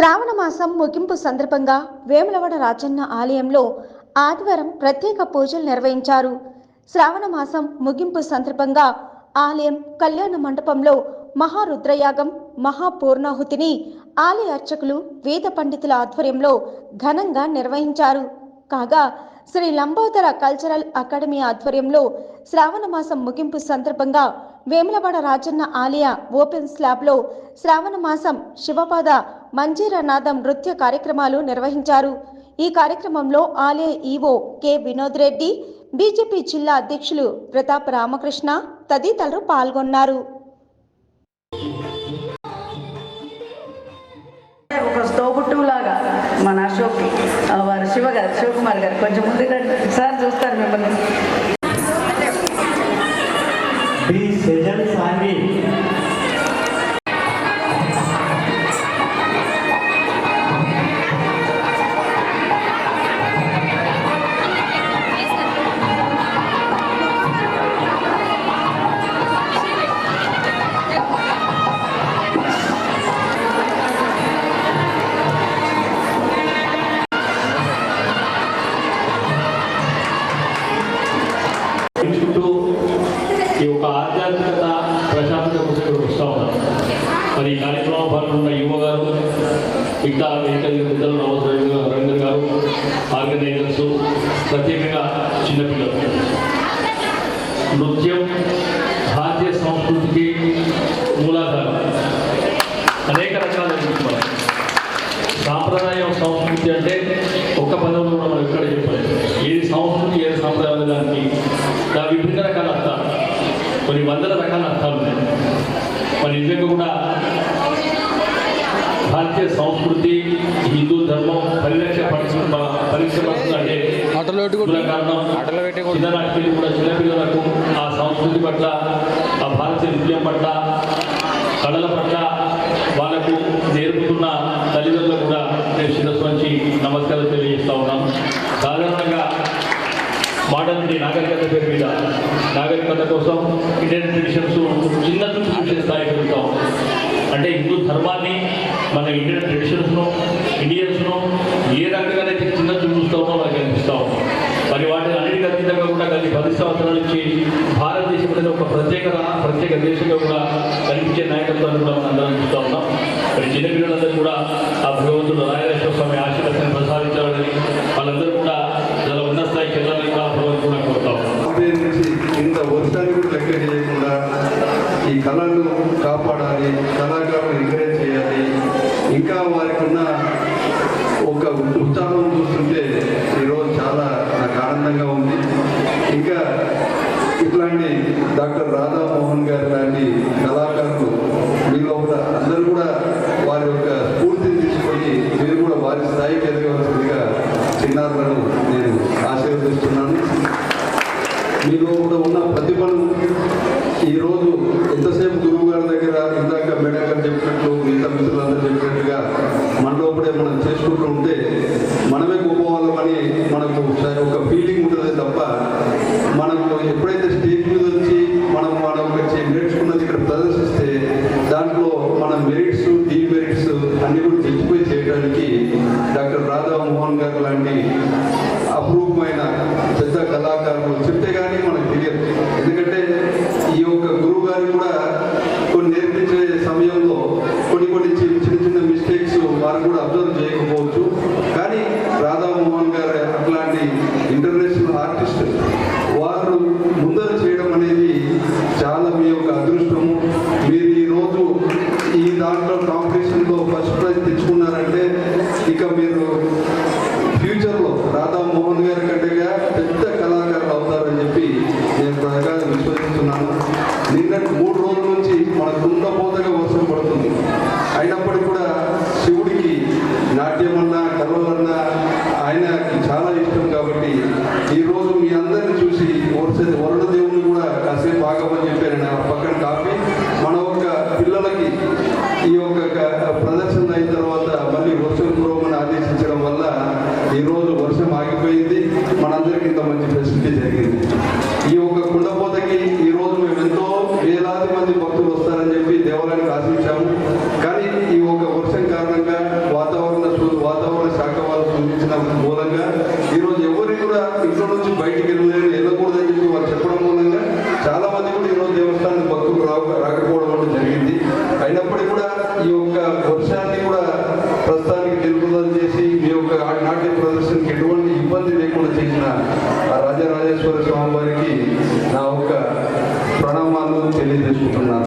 శ్రావణ మాసం ముగింపు సందర్భంగా వేములవాడ రాజన్న ఆలయంలో ఆదివారం ప్రత్యేక పూజలు నిర్వహించారు. శ్రావణ మాసం ముగింపు సందర్భంగా ఆలయం కళ్యాణ మండపంలో మహారుద్రయాగం మహాపూర్ణాహుతిని ఆలయ అర్చకులు వేద పండితుల ఆధ్వర్యంలో ఘనంగా నిర్వహించారు. కాగా శ్రీ లంబోదర కల్చరల్ అకాడమీ ఆధ్వర్యంలో శ్రావణ మాసం ముగింపు సందర్భంగా వేములవాడ రాజన్న ఆలయ ఓపెన్ స్లాబ్లో శ్రావణ మాసం శివపాద మంజీరనాదం నృత్య కార్యక్రమాలు నిర్వహించారు. ఈ కార్యక్రమంలో ఆలయ EO K Vinod Reddy BJP జిల్లా అధ్యక్షులు ప్రతాప్ రామకృష్ణ తదితరులు పాల్గొన్నారు. ఒక తోబుట్టులాగా మన అశోక్ వారు శివ గారు శివకుమార్ గారు కొంచెం ముందుగా సార్ చూస్తారు మిమ్మల్ని. సాంగి. ఆర్గనైజర్స్ ప్రత్యేకంగా చిన్నపిల్లలు. నృత్యం భారతీయ సంస్కృతికి మూలాధారం. అనేక రకాల నృత్యాలు సాంప్రదాయం సంస్కృతి అంటే ఒక్క పదంలో కూడా మనం ఎక్కడ చెప్పలేదు ఏది సంస్కృతి ఏది సాంప్రదాయం దానికి నా విభిన్న రకాల అర్థాలు. కొన్ని వందల రకాల అర్థాలు ఉన్నాయి. మరి నిజంగా కూడా భారతీయ సంస్కృతి హిందూ ధర్మం పరిరక్ష పరిశ్రమ పరిశ్రమ అంటే ఆటోలో పెట్టి మూల కారణం ఆటోలో పెట్టి కొట్టు. చిన్ననాటి పిల్లలు కూడా చిన్నపిల్లలకు ఆ సంస్కృతి పట్ల ఆ భారతీయ నృత్యం పట్ల కళల పట్ల వాళ్ళకు నేర్పుతున్న తల్లిదండ్రులకు కూడా నేను శిరస్సు నుంచి నమస్కారం తెలియజేస్తా ఉన్నాను. సాధారణంగా మోడర్న్ నాగరికత పేరు మీద నాగరికత కోసం ఇండియన్ ట్రెడిషన్స్ చిన్న చూసే స్థాయికి వెళ్తాం అంటే హిందూ ధర్మాన్ని మన ఇండియన్ ట్రెడిషన్స్ను ఇండియన్స్ను ఏ రకంగానైతే చిన్న చూస్తూ ఉన్నామో మనకి అనిపిస్తూ ఉన్నాం మరి వాటిని అన్నిటికీ అతీతంగా కూడా గత పది సంవత్సరాల నుంచి భారతదేశం అనేది ఒక ప్రత్యేక ప్రత్యేక దేశంగా కూడా కనిపించే నాయకత్వాన్ని కూడా మనం అందరం చూస్తూ ఉన్నాం మరి చిన్నపిల్లలందరూ కూడా ఆ భగవంతుడు రాయలేశ్వర స్వామి ఆశీర్వాదాన్ని ప్రసాదించాలని వాళ్ళందరూ కూడా చాలా ఉన్నత స్థాయికి వెళ్ళాలని కూడా భగవంతుడు కూడా కోరుతా ఉన్నాం బాంబే నుంచి ఇంత కూడా లెక్క చేయకుండా ఈ కళను కాపాడాలి కళాకారులు ఎంకరేజ్ చేయాలి ఇంకా వారికి ఉన్న ఒక ఉత్సాహం చూస్తుంటే ఈరోజు చాలా నాకు ఆనందంగా ఉంది ఇంకా ఇట్లాంటి డాక్టర్ రాధా మోహన్ గారు లాంటి కళాకారులు మీలో కూడా అందరూ కూడా వారి యొక్క స్ఫూర్తిని తీసుకొని మీరు కూడా వారి స్థాయికి ఎదగవలసిందిగా చిన్నారులను నేను ఆశీర్వదిస్తున్నాను మీలో కూడా ఉన్న ప్రతిభను ఈరోజు ఎంతసేపు గురువు గారి దగ్గర ఇందాక మేడం గారు చెప్పినట్లు మిగతా మిత్రులందరూ చెప్పినట్టుగా మన లోపలే మనం చేసుకుంటూ ఉంటే మనమే గొప్పవాళ్ళమని మనకు ఒకసారి ఒక ఫీలింగ్ ఉంటుంది తప్ప మనకు ఎప్పుడైతే స్టేజ్ మీద వచ్చి మనం మనం వచ్చి నేర్చుకున్నది ఇక్కడ ప్రదర్శిస్తే దాంట్లో మన మెరిట్స్ డిమెరిట్స్ అన్ని కూడా తెచ్చిపోయి చేయడానికి డాక్టర్ రాధా మోహన్ గారు లాంటి అపరూపమైన పెద్ద కళాకారులు చెప్తే కానీ మనకు తెలియదు ఎందుకంటే ఈ యొక్క గురువు గారు కూడా కొన్ని నేర్పించే సమయంలో కొన్ని కొన్ని చి- చిన్న చిన్న మిస్టేక్స్ వారు కూడా అబ్జర్వ్ చేయకపోవచ్చు. కానీ రాధామోహన్ గారు అట్లాంటి ఇంటర్నేషనల్ ఆర్టిస్ట్ వారు ముందర చేయడం అనేది చాలా మీ యొక్క అదృష్టము. మీరు ఈ రోజు ఈ దాంట్లో కాంపిటీషన్లో ఫస్ట్ ప్రైజ్ తెచ్చుకున్నారంటే ఇక మీరు ఫ్యూచర్లో రాధా మోహన్ గారి కంటేగా పెద్ద కళాకారులు అవుతారని చెప్పి నేను బాగా విశ్వసిస్తున్నాను. నిన్నటి మూడు రోజుల నుంచి మన కుండపోతగా వర్షం పడుతుంది. అయినప్పటికీ కూడా ఈ రోజు మీ అందరిని చూసి వరుస వరుణ దేవుని కూడా కాసేపు ఆగమని చెప్పారు. నా పక్కన కాపీ. మన ఒక పిల్లలకి ఈ యొక్క ప్రదర్శన అయిన తర్వాత మళ్ళీ వరుస పురోగమని ఆదేశించడం వల్ల ఈరోజు బయటికి వెళ్ళలేదు వెళ్ళకూడదని చెప్పి వారు చెప్పడం మూలంగా చాలా మంది కూడా ఈరోజు దేవస్థానం భక్తులు రాక రాకపోవడం అంటే జరిగింది. అయినప్పటికీ కూడా ఈ యొక్క వర్షాన్ని కూడా ప్రస్తుతానికి తెలుపుదల చేసి ఈ యొక్క నాట్య ప్రదర్శనకి ఎటువంటి ఇబ్బంది లేకుండా చేసిన రాజరాజేశ్వర స్వామి వారికి నా యొక్క ప్రణామాలు తెలియజేసుకుంటున్నాను.